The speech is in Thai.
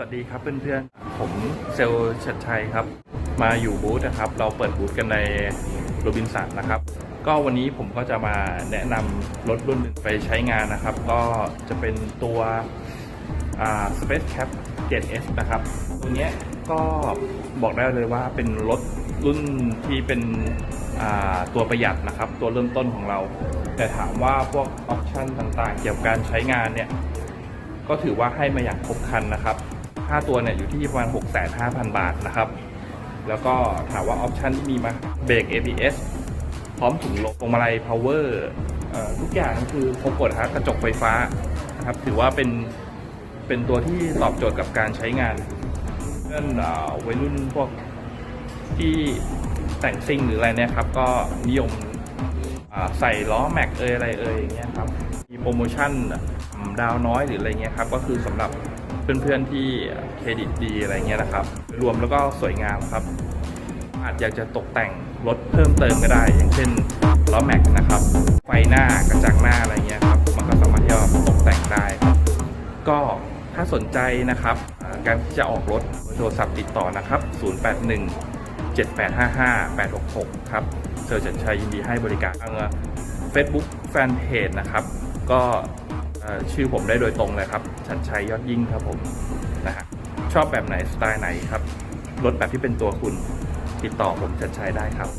วัสดีครับเพื่อนๆ ผมเซลชัดชัยครับ มาอยู่บูธนะครับ เราเปิดบูธกันในโรบินสันนะครับ ก็วันนี้ผมก็จะมาแนะนำรถรุ่นหนึ่งไปใช้งานนะครับ ก็จะเป็นตัว Space Cap 7S นะครับ ตัวนี้ก็บอกได้เลยว่าเป็นรถรุ่นที่เป็นตัวประหยัดนะครับ ตัวเริ่มต้นของเรา แต่ถามว่าพวกออปชันต่างๆ เกี่ยวกับการใช้งานเนี่ย ก็ถือว่าให้มาอย่างครบครันนะครับ ค่าตัวเนี่ยอยู่ที่ประมาณ 6,500 บาทนะครับ แล้วก็ถามว่าออปชันที่มีมาเบรก ABS พร้อมถุงลมพวงมาลัย power เอ่อทุกอย่างก็คือครบหมดครับกระจกไฟฟ้านะครับ ถือว่าเป็นเป็นตัวที่ตอบโจทย์กับการใช้งานเพื่อนวัยรุ่นพวกที่แต่งซิ่งหรืออะไรเนี่ยครับ ก็นิยมใส่ล้อแม็กเอยอะไรเอยอย่างเงี้ยครับมีโปรโมชั่นดาวน้อยหรืออะไรเงี้ยครับ ก็คือสำหรับ เพื่อนๆที่เครดิตดีอะไรเงี้ยนะครับ รวมแล้วก็สวยงามครับ อาจอยากจะตกแต่งรถเพิ่มเติมก็ได้ อย่างเช่นล้อแม็กนะครับ ไฟหน้ากระจังหน้าอะไรเงี้ยครับมันก็สามารถที่จะตกแต่งได้ครับ ก็ถ้าสนใจนะครับ การที่จะออกรถโทรศัพท์ติดต่อนะครับ 081 7855 866 ครับเซอร์จันชัยยินดีให้บริการทางเฟซบุ๊กแฟนเพจนะครับ ก็ ชื่อผมได้โดยตรงเลยครับ ชันชัยยอดยิ่งครับผมนะฮะชอบแบบไหนสไตล์ไหนครับ รถแบบที่เป็นตัวคุณติดต่อผมชันชัยได้ครับ